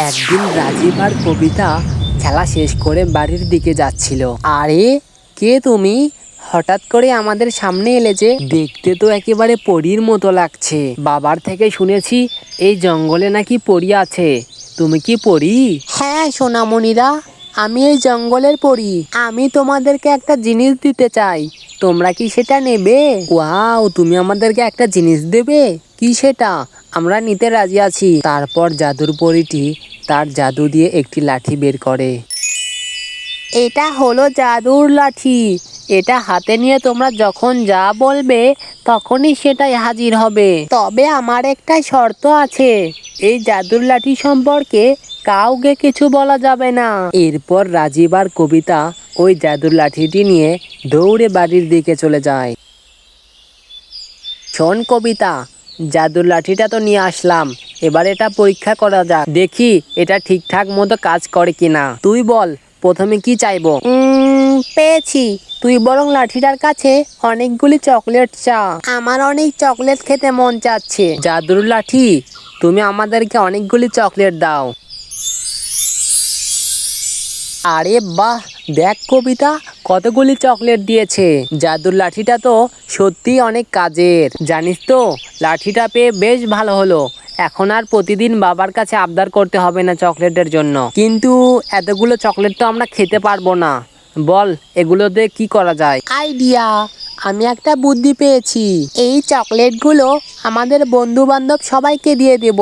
একদিন রাজীব আর কবিতা খেলা শেষ করে বাড়ির দিকে যাচ্ছিল। আরে কে তুমি? হঠাৎ করে আমাদের সামনে এলে যে দেখতে তো একেবারে পরীর মতো লাগছে। বাবার থেকে শুনেছি এই জঙ্গলে নাকি পরী আছে। তুমি কি পরী? হ্যাঁ সোনামণিরা আমি এই জঙ্গলের পরী। আমি তোমাদেরকে একটা জিনিস দিতে চাই। তোমরা কি সেটা নেবে? ওয়াও তুমি আমাদেরকে একটা জিনিস দেবে? কি সেটা? আমরা নিতে রাজি আছি। তারপর জাদুর পরীটি তার জাদু দিয়ে একটি লাঠি বের করে। এটা হলো জাদুর লাঠি। এটা হাতে নিয়ে তোমরা যখন যা বলবে তখনই সেটাই হাজির হবে। তবে আমার একটা শর্ত আছে এই জাদুর লাঠি সম্পর্কে কাউকে কিছু বলা যাবে না। এরপর রাজীব আর কবিতা ওই জাদুর লাঠিটি নিয়ে দৌড়ে বাড়ির দিকে চলে যায়। শোন কবিতা জাদুর লাঠিটা তো নিয়ে আসলাম। এবার এটা পরীক্ষা করা যাক। দেখি এটা ঠিকঠাক মতো কাজ করে কিনা। তুই বল প্রথমে কি চাইব? পেয়েছি। তুই বরং লাঠিটার কাছে অনেকগুলি চকলেট চা। আমার অনেক চকলেট খেতে মন চাচ্ছে। জাদুর লাঠি তুমি আমাদেরকে অনেকগুলি চকলেট দাও। আরে বাহ দেখ কবিতা কতগুলি চকলেট দিয়েছে। জাদুর লাঠিটা তো সত্যি অনেক কাজের। জানিস তো লাঠিটা পেয়ে বেশ ভালো হলো। এখন আর প্রতিদিন বাবার কাছে আবদার করতে হবে না চকলেটের জন্য। কিন্তু এতগুলো চকলেট তো আমরা খেতে পারব না। বল এগুলোতে কি করা যায়? আইডিয়া, আমি একটা বুদ্ধি পেয়েছি। এই চকলেটগুলো আমাদের বন্ধু বান্ধব সবাইকে দিয়ে দেব।